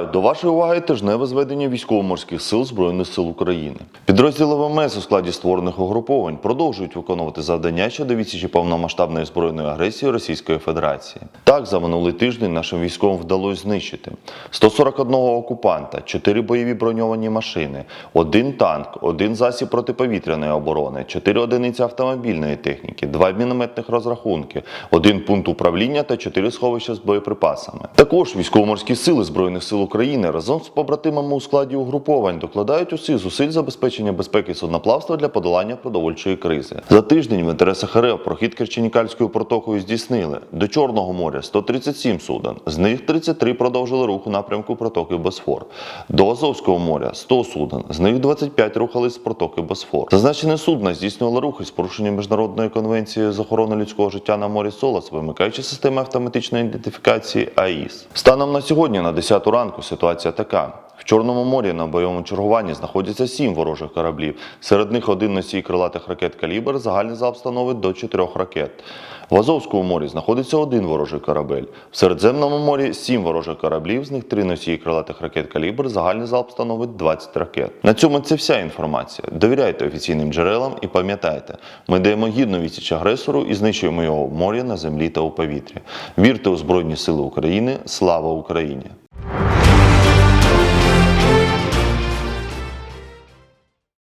До вашої уваги тижневе зведення військово-морських сил Збройних сил України. Підрозділи ВМС у складі створених угруповань продовжують виконувати завдання щодо відсічі повномасштабної збройної агресії Російської Федерації. Так, за минулий тиждень нашим військовим вдалося знищити 141 окупанта, 4 бойові броньовані машини, один танк, один засіб протиповітряної оборони, 4 одиниці автомобільної техніки, 2 мінометних розрахунки, один пункт управління та 4 сховища з боєприпасами. Також військово-морські сили Збройних сил України разом з побратимами у складі угруповань докладають усіх зусиль забезпечення безпеки судноплавства для подолання продовольчої кризи. За тиждень в інтересах РФ прохід Керченікальською протокою здійснили до Чорного моря 137 суден, з них 33 продовжили рух у напрямку протоки Босфор. До Азовського моря 100 суден, з них 25 рухались з протоки Босфор. Зазначене судно здійснювало рухи з порушенням міжнародної конвенції з охорони людського життя на морі СОЛАС, вимикаючи системи автоматичної ідентифікації АІС. Станом на сьогодні, на 10 ранку, ситуація така. В Чорному морі на бойовому чергуванні знаходяться сім ворожих кораблів. Серед них один носій крилатих ракет калібр, загальний залп становить до чотирьох ракет. В Азовському морі знаходиться один ворожий корабель. В Середземному морі сім ворожих кораблів, з них три носії крилатих ракет калібр, загальний залп становить 20 ракет. На цьому це вся інформація. Довіряйте офіційним джерелам і пам'ятайте, ми даємо гідну відсіч агресору і знищуємо його в морі, на землі та у повітрі. Вірте у Збройні Сили України. Слава Україні!